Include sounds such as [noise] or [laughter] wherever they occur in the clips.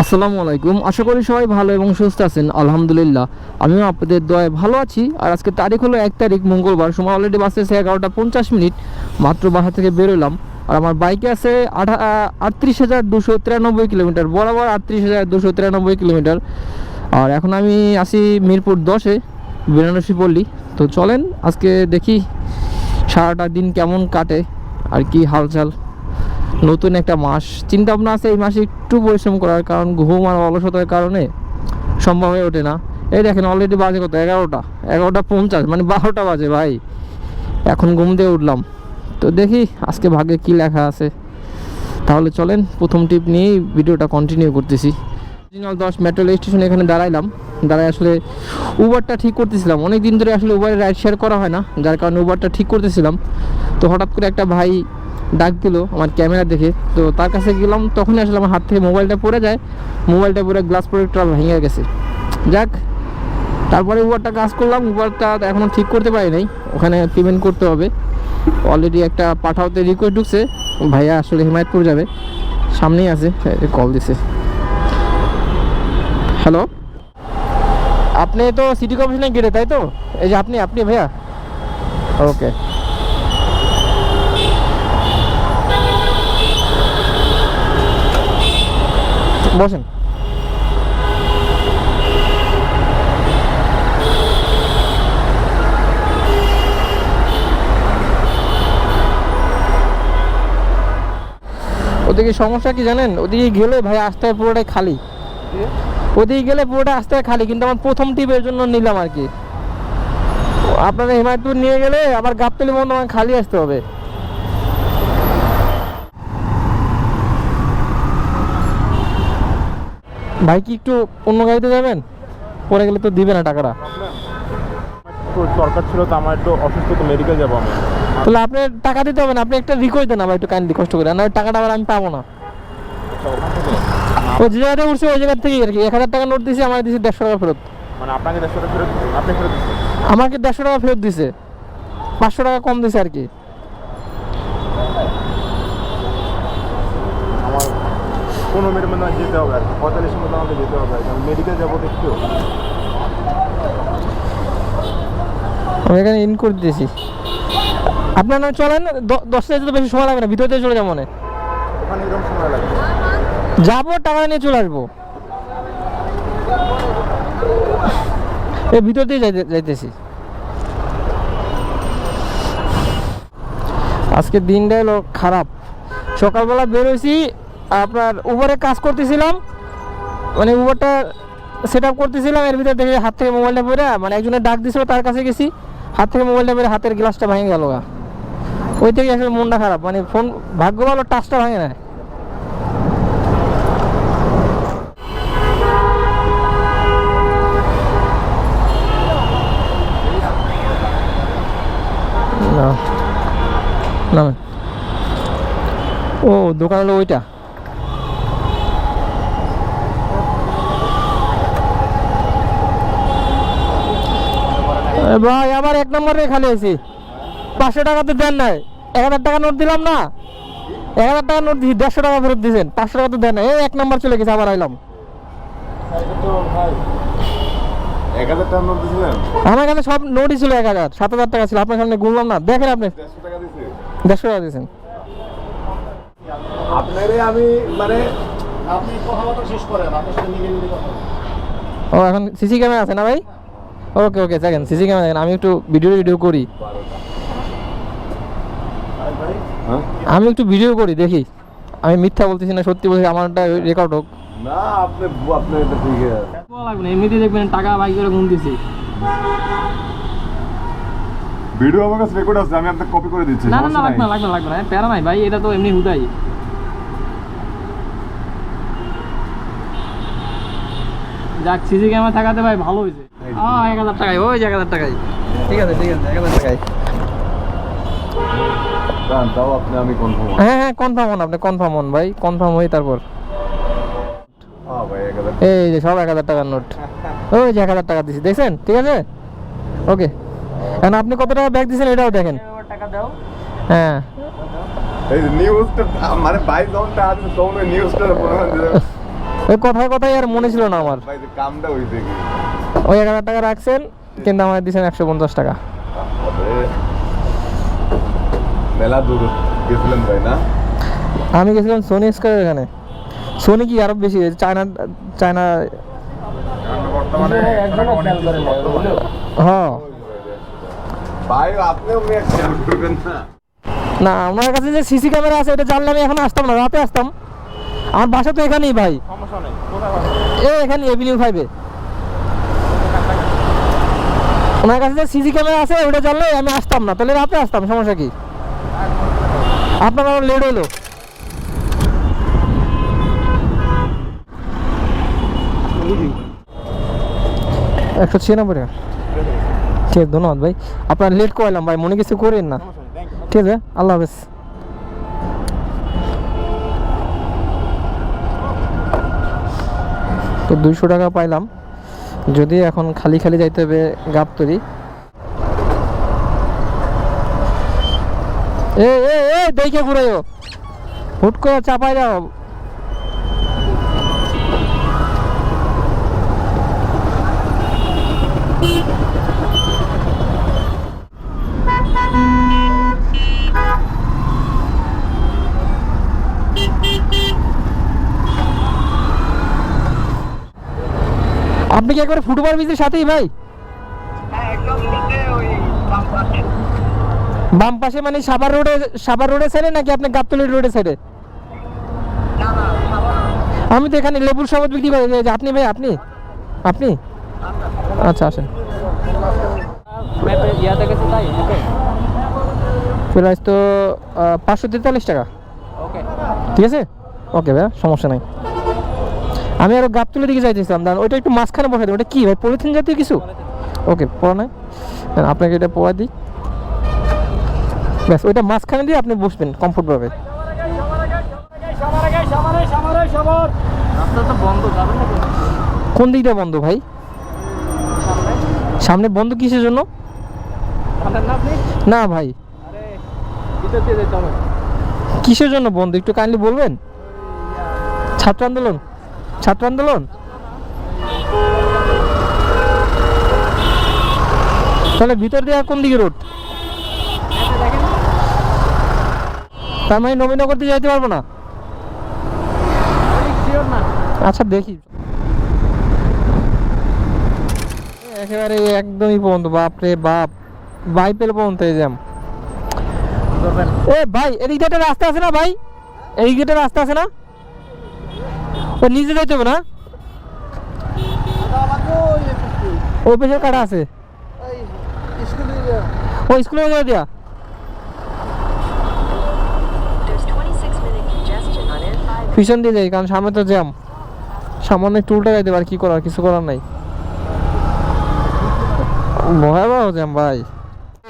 আসসালামু আলাইকুম। আশা করি সবাই ভালো এবং সুস্থ আছেন। আলহামদুলিল্লাহ, আমিও আপনাদের দয়ায় ভালো আছি। আর আজকে তারিখ হলো এক তারিখ, মঙ্গলবার। সময় অলরেডি বাসে এগারোটা পঞ্চাশ মিনিট। মাত্র বাসা থেকে বেরোলাম আর আমার বাইকে আছে আঠা আটত্রিশ হাজার দুশো তিরানব্বই কিলোমিটার। বরাবর আটত্রিশ হাজার দুশো তিরানব্বই কিলোমিটার। আর এখন আমি আসি মিরপুর দশে বেনারসি পল্লী। তো চলেন, আজকে দেখি সারাটা দিন কেমন কাটে। আর কি হালচাল। নতুন একটা মাস। চিন্তা ভাবনা আছে এই মাসে একটু পরিশ্রম করার, কারণ ঘুম আর অলসতার কারণে সম্ভব হয়ে ওঠে না। এই দেখেন অলরেডি বাজে কত? এগারোটা। এগারোটা পঞ্চাশ মানে বারোটা বাজে ভাই। এখন ঘুম দিয়ে উঠলাম। তো দেখি আজকে ভাগে কি লেখা আছে। তাহলে চলেন, প্রথম টিপ নিয়েই ভিডিওটা কন্টিনিউ করতেছি। অরিজিনাল দশ মেট্রো স্টেশনে এখানে দাঁড়াইলাম। দাঁড়ায় আসলে উবারটা ঠিক করতেছিলাম। অনেক দিন ধরে আসলে উবারে রাইড শেয়ার করা হয় না, যার কারণে উবারটা ঠিক করতেছিলাম। তো হঠাৎ করে একটা ভাই ডাক দিল আমার ক্যামেরা দেখে। তো তার কাছে গেলাম, তখনই আসলে আমার হাত থেকে মোবাইলটা পড়ে যায়। মোবাইলটা পরে গ্লাস প্রোডাক্টটা ভেঙে গেছে। যাক, তারপরে উবারটা কাজ করলাম। উবারটা এখনও ঠিক করতে পারি নাই। ওখানে পেমেন্ট করতে হবে। অলরেডি একটা পাঠাওতে রিকোয়েস্ট ঢুকছে। ভাইয়া আসলে হিমায়তপুর যাবে। সামনেই আছে কল দিছে। হ্যালো আপনি তো সিটি কর্পোরেশনের গেটে তাই তো? এই যে আপনি আপনি ভাইয়া? ওকে বসেন। ওদিকে সমস্যা কি জানেন? ওদিকে গেলে ভাই আসতে পুরোটাই খালি। ওদিকে গেলে পুরোটা আসতে খালি, কিন্তু আমার প্রথম টিপের জন্য নিলাম আর কি। আপনারা হিমায়তপুর নিয়ে গেলে আবার গাবতলি বন্ধ আমার খালি আসতে হবে। ভাই কি একটু অন্য গাড়িতে যাবেন? পরে গেলে তো দিবে না টাকাটা। দরকার ছিল তো আমার একটু অসুস্থ তো মেডিকেল যাব আমি। তাহলে আপনি টাকা দিতে হবে না আপনি একটা রিকোয়েস্ট দেন আবার একটু কাইন্ডলি কষ্ট করে না টাকাটা আবার আমি পাবো না। আচ্ছা, ও যে জায়গাটা উঠছে ওই জায়গা থেকেই আর কি এক হাজার টাকা নোট দিয়েছি আমার দিয়েছি দেড়শো টাকা ফেরত। মানে আপনাকে দেড়শো টাকা ফেরত আপনি ফেরত আমাকে দেড়শো টাকা ফেরত দিছে। পাঁচশো টাকা কম দিছে আর কি। কোনো মেয়ের মানে যেতে হবে আর পঁয়তাল্লিশের মধ্যে আমাকে যেতে হবে আর আমি মেডিকেল যাব তো একটু আমি এখানে ইন করে দিয়েছি। আপনার না চলেন দ- দশটা যেতে বেশি সময় লাগবে না। ভিতর চলে যাব মনে। ওখানে এরকম সময় লাগবে। যাব টাকা নিয়ে চলে আসব। এই ভিতর দিয়ে যাইতে যাইতেছি। আজকে দিনটা হলো খারাপ। সকালবেলা বেরোইছি আপনার উবারে কাজ করতেছিলাম মানে উবারটা সেট আপ করতেছিলাম, এর ভিতরে দেখে হাত থেকে মোবাইলটা পড়ে মানে একজনের ডাক দিছিল তার কাছে গেছি, হাত থেকে মোবাইলটা পড়ে হাতের গ্লাসটা ভেঙে গেল। ওই থেকে আসলে মনটা খারাপ মানে ফোন ভাগ্য ভালো টাচটা ভাঙে না ও, দোকান হলো ওইটা। ভাই আমার এক নম্বরে খালি আছি পাঁচশো টাকা তো দেন নাই। এক হাজার টাকা নোট দিলাম না? এক হাজার টাকা নোট দিয়েছি দেড়শো টাকা ফেরত দিয়েছেন। পাঁচশো টাকা তো দেন নাই। এই এক নম্বর চলে গেছে আবার আইলাম। আমার কাছে সব নোটই ছিল এক হাজার। সাত হাজার টাকা ছিল। আপনার সামনে গুনলাম না। দেখেন আপনি। দেড়শো টাকা দিয়েছে। দেড়শো টাকা দিয়েছেন। আপনারে আমি মানে আপনি কথাবার্তা শেষ করেন। আপনার সাথে নিজে নিজে কথা ও এখন সিসি ক্যামেরা আছে না ভাই? ওকে ওকে দেখেন সিসি ক্যামেরা দেখেন আমি একটু ভিডিও ভিডিও করি। হ্যাঁ? আমি একটু ভিডিও করি দেখি। আমি মিথ্যা বলতেছি না সত্যি বলছি আমারটা রেকর্ড হোক। না আপনি আপনি এটা ঠিক আছে লাগবে না এমনিতে দেখবেন টাকা বাই করে গুন দিছি। ভিডিও আমার কাছে রেকর্ড আছে আমি আপনাকে কপি করে দিচ্ছি না না না লাগবে না নাই। লাগবে না লাগবে না। প্যারা নাই ভাই এটা তো এমনি হুদাই। যাক সিসি ক্যামেরা থাকাতে ভাই ভালো হয়েছে। আ এক হাজার টাকায় ওই যে এক হাজার টাকায়। ঠিক আছে ঠিক আছে এক হাজার টাকায়। আপনি হ্যাঁ হ্যাঁ কনফার্ম হন আপনি কনফার্ম হন ভাই কনফার্ম হই তারপর। হ্যাঁ হাজার এই যে সব এক হাজার টাকার নোট। ওই যে এক হাজার টাকা দিছি দেখছেন? ঠিক আছে? ওকে। এখন আপনি কত টাকা ব্যাগ দিয়েছেন এটাও দেখেন। হ্যাঁ। মানে কথায় কথায় আর মনে ছিল না আমার। কামটা হইছে কি? ওই এক হাজার টাকা রাখছেন কিন্তু আমার দিয়েছেন একশো পঞ্চাশ টাকা। মেলা দূর গেছিলেন ভাই না? আমি গেছিলাম সোনি স্কোয়ার এখানে। সোনি কি আরও বেশি? চায়না চায়না হ্যাঁ। করবেন না। না আমার কাছে যে সিসি ক্যামেরা আছে এটা জানলে আমি এখন আসতাম না রাতে আসতাম। আমার বাসা তো এখানেই ভাই। সমস্যা নেই এ এখানে এভিনিউ ফাইভে ওনার কাছে যে সিসি ক্যামেরা আছে ওটা জানলে আমি আসতাম না। তাহলে রাতে আসতাম সমস্যা কি? আপনার আরও লেট হলো একশো ছিয়ানব্বই ঠিক আছে ধন্যবাদ ভাই। আপনার লেট করালাম ভাই মনে কিছু করেন না. ঠিক আছে আল্লাহ হাফেজ। তো দুইশো টাকা পাইলাম। যদি এখন খালি খালি যাইতে হবে গাবতরি এ এ এ, দেখে ঘুরাইও। হুট করে চাপাই যাও আপনি কি একবার ফুটবল বিচের সাথেই ভাই? বাম পাশে মানে সাভার রোডে সাভার রোডে সাইডে নাকি আপনি গাবতলি রোডে সাইডে আমি তো এখানে লেবুর শরবত বিক্রি করি। আপনি ভাই আপনি? আপনি? আচ্ছা আসেন। প্রাইস তো পাঁচশো তেতাল্লিশ টাকা। ঠিক আছে? ওকে ভাইয়া সমস্যা নাই। আমি আরও গাবতুলের দিকে যাইতেছিলাম। দাঁড়ান, ওইটা একটু মাঝখানে বসাই দিই ওটা কি ভাই, পলিথিন জাতীয় কিছু? ওকে, পড়া নাই। আপনাকে এটা পড়া দিই। ব্যাস, ওইটা মাঝখানে দিয়ে আপনি বসবেন কমফোর্ট পাবে কোন দিকটা বন্ধ ভাই? সামনে বন্ধ কিসের জন্য? না ভাই। কিসের জন্য বন্ধ? একটু কাইন্ডলি বলবেন? ছাত্র আন্দোলন? ছাত্র আন্দোলন? তাহলে ভিতর দেওয়া কোন দিকে রোড? তার মানে নবীনগর দিয়ে যাইতে পারব না? আচ্ছা দেখি। একেবারে একদমই পর্যন্ত বাপরে বাপ। বাইপেল পর্যন্ত এই জ্যাম এ ভাই এদিক দিয়ে একটা রাস্তা আছে না ভাই? দিয়ে একটা রাস্তা আছে না? নিজে যাইতে হবে না? ও পেছনে কাটা আছে? ও স্কুলে যাওয়া দিয়া? There's 26 minute congestion on N5. পিছন দিয়ে যাই, কারণ সামনে তো জ্যাম। সামান্য একটু উল্টা যাইতে পারে, কি করার, কিছু করার নাই। ভয়াবহ জ্যাম ভাই।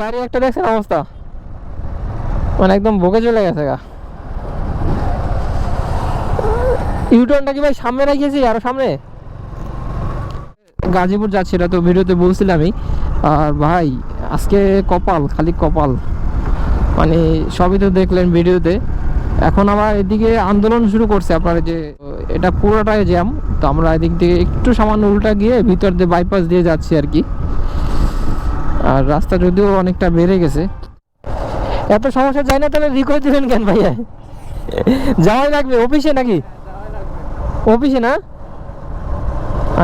গাড়ি একটা দেখছেন অবস্থা? মানে একদম বকে চলে গেছে গা। ইউটার্নটা কি ভাই সামনে রেখেছি আরও সামনে? গাজীপুর যাচ্ছি, এটা তো ভিডিওতে বলছিলামই। আর ভাই, আজকে কপাল, খালি কপাল। মানে সবই তো দেখলেন ভিডিওতে। এখন আমার এদিকে আন্দোলন শুরু করছে আপনার যে, এটা পুরোটাই জ্যাম। তো আমরা এদিক থেকে একটু সামান্য উল্টা গিয়ে ভিতর দিয়ে বাইপাস দিয়ে যাচ্ছি আর কি। আর রাস্তা যদিও অনেকটা বেড়ে গেছে। এত সমস্যা যায় না, তাহলে রিকোয়েস্ট দিবেন কেন ভাইয়া? যাওয়াই লাগবে অফিসে নাকি? অফিসে না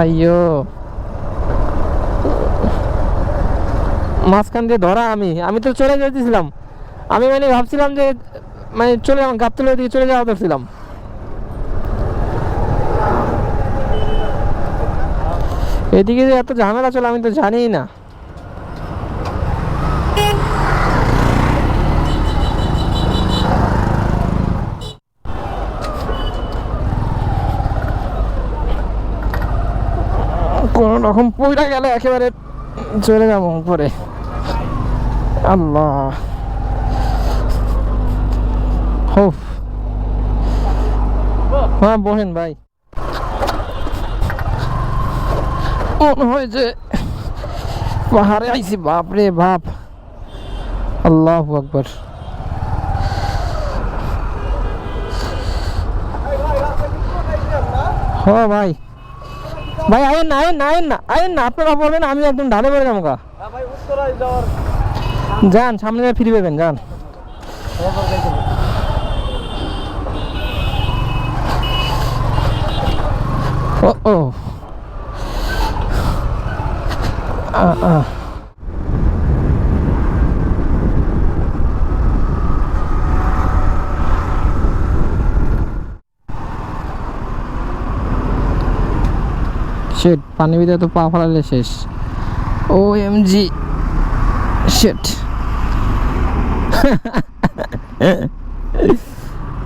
আইয়ো মাঝখান দিয়ে ধরা আমি। আমি তো চলে যেতেছিলাম আমি মানে ভাবছিলাম যে মানে চলে যাওয়া, গাবতলের দিকে চলে যাওয়া ধরছিলাম। এদিকে যে এত ঝামেলা চলে, আমি তো জানিই না। কোন রকম পয়রা গেলে একেবারে চলে যাব উপরে। আল্লাহ। হোফ। হ্যাঁ বসেন ভাই। মনে হয় যে পাহাড়ে আইছি, বাপ রে বাপ। আল্লাহ আকবর। হ হ ভাই। ভাই আয় না আয় না আয় না, আয়েন না, আপনারা বলবেন, আমি একদম ঢালে পড়ে যাব যান, সামনে ফিরে পেবেন যান। ও ও। আ আ। শেট পানি ভিতরে তো পা ফেলালে শেষ। ও এম জি শেট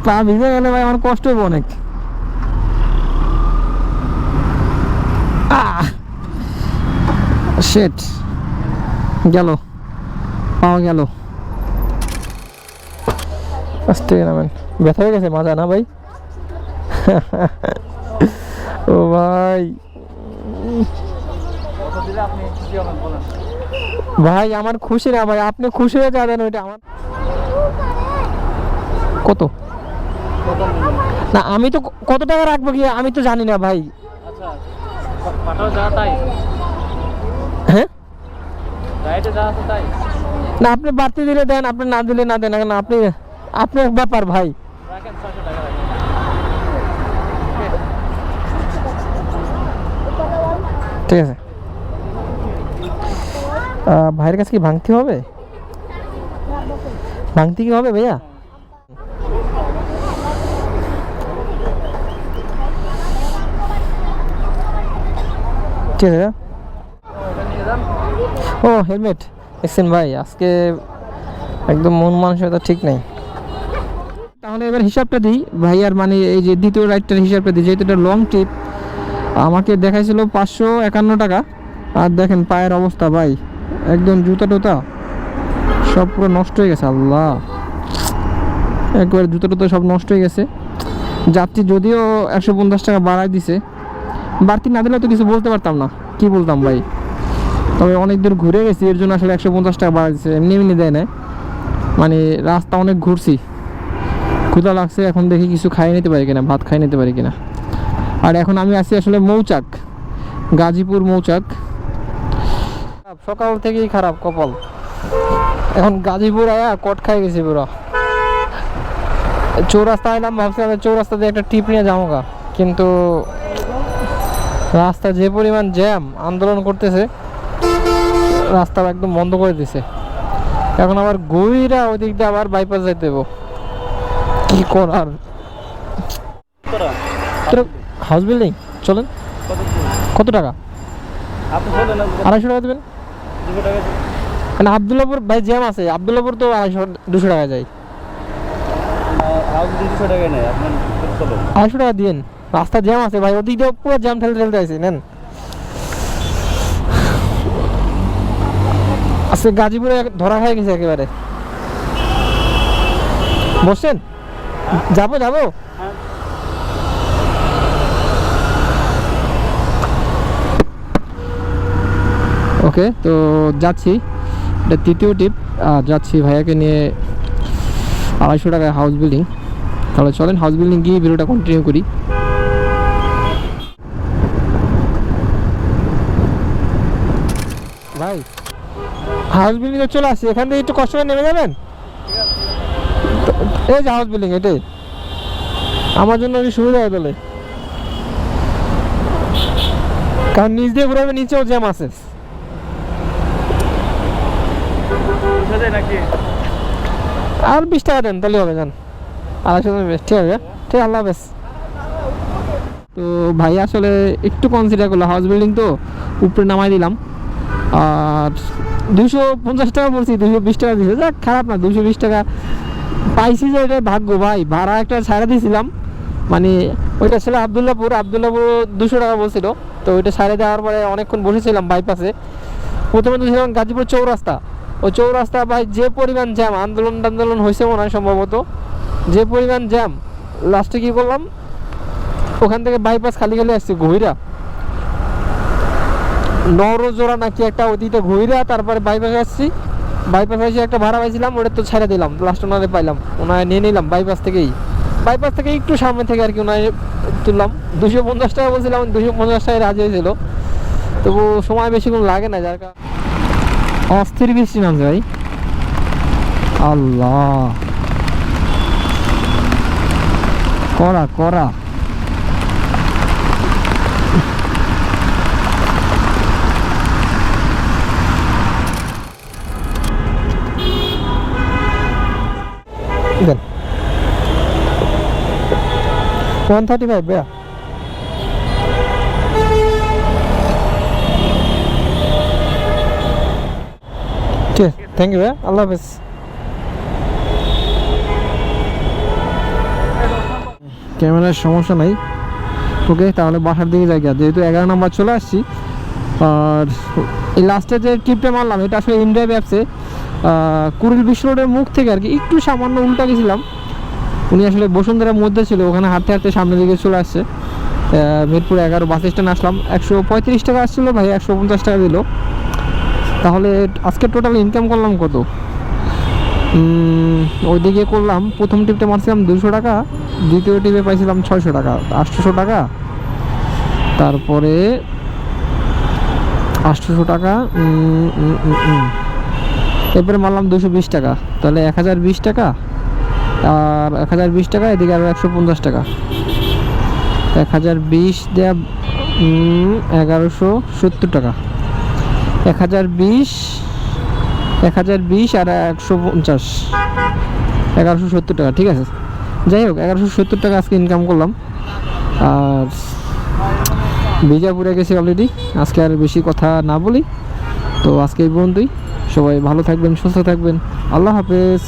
পা ভিজে গেলে ভাই আমার কষ্ট হবে অনেক। শেট গেল। পাওয়া গেল। আস্তে নামেন। ব্যথা হয়ে গেছে, মাজা না ভাই? [laughs] ও ভাই। ভাই আমার খুশি না ভাই। আপনি খুশি হয়ে যাবেন ওইটা আমার কত? না আমি তো কত টাকা রাখব কি? আমি তো জানি না ভাই। তাই। হ্যাঁ? না আপনি বাড়তি দিলে দেন আপনি না দিলে না দেন না আপনি আপনার ব্যাপার ভাই। ঠিক আছে। ভাইয়ের কাছে কি ভাঙতে হবে? ভাঙতে কি হবে ভাইয়া? ঠিক ও, হেলমেট। দেখছেন ভাই, আজকে একদম মন মানসিকতা ঠিক নেই। তাহলে এবার হিসাবটা দিই। ভাইয়ার মানে এই যে দ্বিতীয় রাইডটার হিসাবটা দিই, যেহেতু এটা লং ট্রিপ আমাকে দেখাইছিল পাঁচশো একান্ন টাকা। আর দেখেন পায়ের অবস্থা ভাই। একদম জুতা টুতা সব পুরো নষ্ট হয়ে গেছে, আল্লাহ। একবার জুতা টুতা সব নষ্ট হয়ে গেছে। যাত্রী যদিও একশো পঞ্চাশ টাকা বাড়ায় দিছে, বাড়তি না দিলে তো কিছু বলতে পারতাম না। কি বলতাম ভাই? তবে অনেক দূর ঘুরে গেছি, এর জন্য আসলে একশো পঞ্চাশ টাকা বাড়া দিচ্ছে এমনি এমনি দেয় না মানে রাস্তা অনেক ঘুরছি। ক্ষুধা লাগছে, এখন দেখি কিছু খাই নিতে পারি কিনা, ভাত খাই নিতে পারি কিনা। আর এখন আমি আছি আসলে মৌচাক, গাজীপুর মৌচাক। সকাল থেকেই খারাপ কপাল। এখন গাজীপুর আয়া কট খাই গেছি পুরো। চৌরাস্তা এলাম ভাবছিলাম চৌরাস্তা দিয়ে একটা টিপ নিয়ে যাব কিন্তু রাস্তা যে পরিমাণ জ্যাম, আন্দোলন করতেছে রাস্তা একদম বন্ধ করে দিছে। এখন আবার গইরা ওই দিক দিয়ে আবার বাইপাস যাইতে দেবো কি করার? হাউস বিল্ডিং চলেন। কত টাকা? আড়াইশো টাকা দেবেন? মানে আবদুল্লাপুর ভাই জ্যাম আছে। আবদুল্লাপুর তো আড়াইশো দুশো টাকা যায়। আড়াইশো টাকা দিন রাস্তা জ্যাম আছে ভাই ওদিক দিয়ে পুরো জ্যাম ঠেলতে ঠেলতে আছে নেন। আজকে গাজীপুরে ধরা হয়ে গেছে একেবারে। বসছেন? যাব যাব? ওকে, তো যাচ্ছি। এটা তৃতীয় টিপ আর যাচ্ছি ভাইয়াকে নিয়ে আড়াইশো টাকায় হাউস বিল্ডিং তাহলে চলেন হাউস বিল্ডিং গিয়ে ভিডিওটা কন্টিনিউ করি। ভাই হাউস বিল্ডিং চলে আসছি, এখান থেকে একটু কষ্ট করে নেমে যাবেন? এই যে হাউস বিল্ডিং এটাই। আমার জন্য সুবিধা হয় তাহলে। কারণ নিচ দিয়ে ঘুরাবে, নিচেও জ্যাম আছে উঠে যায় নাকি আর বিশ টাকা দেন, তাহলে হবে, যান। আড়াইশো বেশ, ঠিক আছে। ঠিক, আল্লাহ হাফেজ। তো ভাই, আসলে একটু কনসিডার করল হাউস বিল্ডিং তো, উপরে নামাই দিলাম। আর দুশো পঞ্চাশ টাকা বলছি, দুশো বিশ টাকা দিয়েছে যাক, খারাপ না, দুশো বিশ টাকা। পাইছি যে এটা ভাগ্য, ভাই। ভাড়া একটা ছাড়া দিয়েছিলাম মানে ওইটা ছিল আবদুল্লাপুর আবদুল্লাপুর দুশো টাকা বলছিল। তো ওইটা ছাড়ে দেওয়ার পরে অনেকক্ষণ বসেছিলাম বাইপাসে প্রথমে তো ছিলাম গাজীপুর চৌরাস্তা। ওই চৌরাস্তা ভাই যে পরিমাণ জ্যাম আন্দোলন টান্দোলন হয়েছে মনে হয় সম্ভবত, যে পরিমাণ জ্যাম লাস্টে কি করলাম? ওখান থেকে বাইপাস খালি খালি আসছি ঘুইরা। নরজোড়া নাকি একটা অতীতে ঘুইরা, তারপরে বাইপাস আসছি। বাইপাস এসে একটা ভাড়া পাইছিলাম, ওটা তো ছেড়ে দিলাম লাস্ট ওনারে পাইলাম, ওনারে নিয়ে নিলাম বাইপাস থেকেই। বাইপাস থেকে একটু সামনে থেকে আর কি ওনায় তুললাম। দুশো পঞ্চাশ টাকা বলছিলাম, দুশো পঞ্চাশ টাকায় রাজি হয়েছিল। তবু সময় বেশিক্ষণ লাগে না, যার কারণে অস্থির বৃষ্টি নামছে ভাই। আল্লাহ। করা করা। দেন। ওয়ান থার্টি ফাইভ ভাইয়া ঠিক আছে থ্যাংক ইউ ভাই আল্লাহ হাফেজ ক্যামেরার সমস্যা নাই। ওকে তাহলে বাসার দিকে যাই গিয়া। যেহেতু এগারো নম্বর চলে আসছি, আর এই লাস্টে যে ট্রিপটা মারলাম, এটা আসলে ইন্ডিয়া অ্যাপসে কুড়িল বিশ্ব রোডের মুখ থেকে আর কি একটু সামান্য উল্টা গেছিলাম। উনি আসলে বসুন্ধরার মধ্যে ছিল, ওখানে হাঁটতে হাঁটতে সামনের দিকে চলে আসছে। মিরপুর এগারো বাস স্ট্যান্ড আসলাম। একশো পঁয়ত্রিশ টাকা আসছিল ভাই, একশো পঞ্চাশ টাকা দিল। তাহলে আজকে টোটাল ইনকাম করলাম কত? ওইদিকে করলাম, প্রথম টিপটা মারছিলাম দুশো টাকা, দ্বিতীয় টিপে পাইছিলাম ছয়শো টাকা, আটশোশো টাকা। তারপরে আটশোশো টাকা। এরপরে মারলাম দুশো বিশ টাকা, তাহলে এক হাজার বিশ টাকা, আর এক হাজার বিশ টাকা, এদিকে আরও একশো পঞ্চাশ টাকা। এক হাজার বিশ দেয়া এগারোশো সত্তর টাকা। এক হাজার বিশ, এক হাজার বিশ আর একশো পঞ্চাশ। এগারোশো সত্তর টাকা, ঠিক আছে? যাই হোক, এগারোশো সত্তর টাকা আজকে ইনকাম করলাম। আর বিজাপুরে গেছি অলরেডি আজকে আর বেশি কথা না বলি। তো আজকে এই পর্যন্তই। সবাই ভালো থাকবেন, সুস্থ থাকবেন। আল্লাহ হাফেজ।